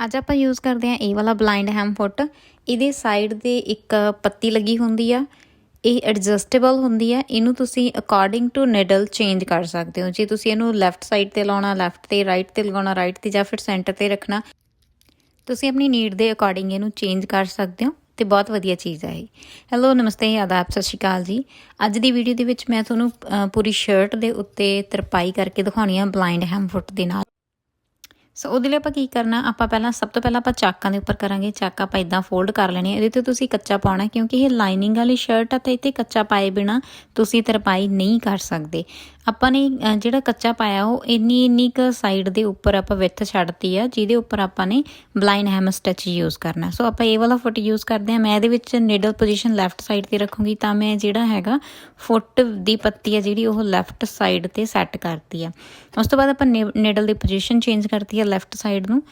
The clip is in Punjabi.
ਅੱਜ ਆਪਾਂ ਯੂਜ਼ ਕਰਦੇ ਹਾਂ ਇਹ ਵਾਲਾ ਬਲਾਈਂਡ ਹੈਮ ਫੁੱਟ ਇਹਦੇ ਸਾਈਡ ਦੇ ਇੱਕ ਪੱਤੀ ਲੱਗੀ ਹੁੰਦੀ ਆ, ਇਹ ਐਡਜਸਟੇਬਲ ਹੁੰਦੀ ਆ, ਇਹਨੂੰ ਤੁਸੀਂ ਅਕੋਰਡਿੰਗ ਟੂ ਨੀਡਲ ਚੇਂਜ ਕਰ ਸਕਦੇ ਹੋ। ਜੇ ਤੁਸੀਂ ਇਹਨੂੰ ਲੈਫਟ ਸਾਈਡ ਤੇ ਲਾਉਣਾ ਲੈਫਟ ਤੇ ਰਾਈਟ ਤੇ ਲਗਾਉਣਾ ਰਾਈਟ ਤੇ ਜਾਂ ਫਿਰ ਸੈਂਟਰ ਤੇ ਰੱਖਣਾ, ਤੁਸੀਂ ਆਪਣੀ ਨੀਡ ਦੇ ਅਕੋਰਡਿੰਗ ਇਹਨੂੰ ਚੇਂਜ ਕਰ ਸਕਦੇ ਹੋ ਤੇ ਬਹੁਤ ਵਧੀਆ ਚੀਜ਼ ਹੈ ਇਹ। ਹੈਲੋ ਨਮਸਤੇ, ਆਦਾਬ, ਸਤਿ ਸ਼੍ਰੀ ਅਕਾਲ ਜੀ। ਅੱਜ ਦੀ ਵੀਡੀਓ ਦੇ ਵਿੱਚ ਮੈਂ ਤੁਹਾਨੂੰ ਪੂਰੀ ਸ਼ਰਟ ਦੇ ਉੱਤੇ ਤਰਪਾਈ ਕਰਕੇ ਦਿਖਾਉਣੀ ਆ ਬਲਾਈਂਡ ਹੈਮ ਫੁੱਟ ਦੇ ਨਾਲ। ਸੋ ਉਹਦੇ ਲਈ ਆਪਾਂ ਕੀ ਕਰਨਾ? ਆਪਾਂ ਪਹਿਲਾਂ, ਸਭ ਤੋਂ ਪਹਿਲਾਂ ਆਪਾਂ ਚਾਕਾਂ ਦੇ ਉੱਪਰ ਕਰਾਂਗੇ। ਚਾਕ ਆਪਾਂ ਇਦਾਂ ਫੋਲਡ ਕਰ ਲੈਣੇ ਆ। ਇਹਦੇ ਤੇ ਤੁਸੀਂ ਕੱਚਾ ਪਾਉਣਾ ਕਿਉਂਕਿ ਇਹ ਲਾਈਨਿੰਗ ਵਾਲੀ ਸ਼ਰਟ ਆ, ਤੇ ਇੱਥੇ ਕੱਚਾ ਪਾਏ ਬਿਨਾ ਤੁਸੀਂ ਤਰਪਾਈ ਨਹੀਂ ਕਰ ਸਕਦੇ। ਆਪਾਂ ਨੇ ਜਿਹੜਾ ਕੱਚਾ ਪਾਇਆ, ਉਹ ਇੰਨੀ ਇੰਨੀ ਕ ਸਾਈਡ ਦੇ ਉੱਪਰ ਆਪਾਂ ਵਿੱਥ ਛੱਡਤੀ ਆ, ਜਿਹਦੇ ਉੱਪਰ ਆਪਾਂ ਨੇ ਬਲਾਈਨ ਹੈਮ ਸਟਿਚ ਯੂਜ਼ ਕਰਨਾ। ਸੋ ਆਪਾਂ ਇਹ ਵਾਲਾ ਫੁੱਟ ਯੂਜ਼ ਕਰਦੇ ਆ ਮੈਂ ਇਹਦੇ ਵਿੱਚ ਨੀਡਲ ਪੋਜੀਸ਼ਨ ਲੈਫਟ ਸਾਈਡ ਤੇ ਰੱਖੂੰਗੀ, ਤਾਂ ਮੈਂ ਜਿਹੜਾ ਹੈਗਾ ਫੁੱਟ ਦੀ ਪੱਤੀ ਆ ਜਿਹੜੀ, ਉਹ ਲੈਫਟ ਸਾਈਡ ਤੇ ਸੈੱਟ ਕਰਤੀ ਆ। ਉਸ ਤੋਂ ਬਾਅਦ ਆਪਾਂ ਨੀਡਲ ਦੀ ਪੋਜੀਸ਼ਨ ਚੇਂਜ ਕਰਤੀ ਆ। ਲੈਫਟ ਸਾਈਡ ਨੂੰ।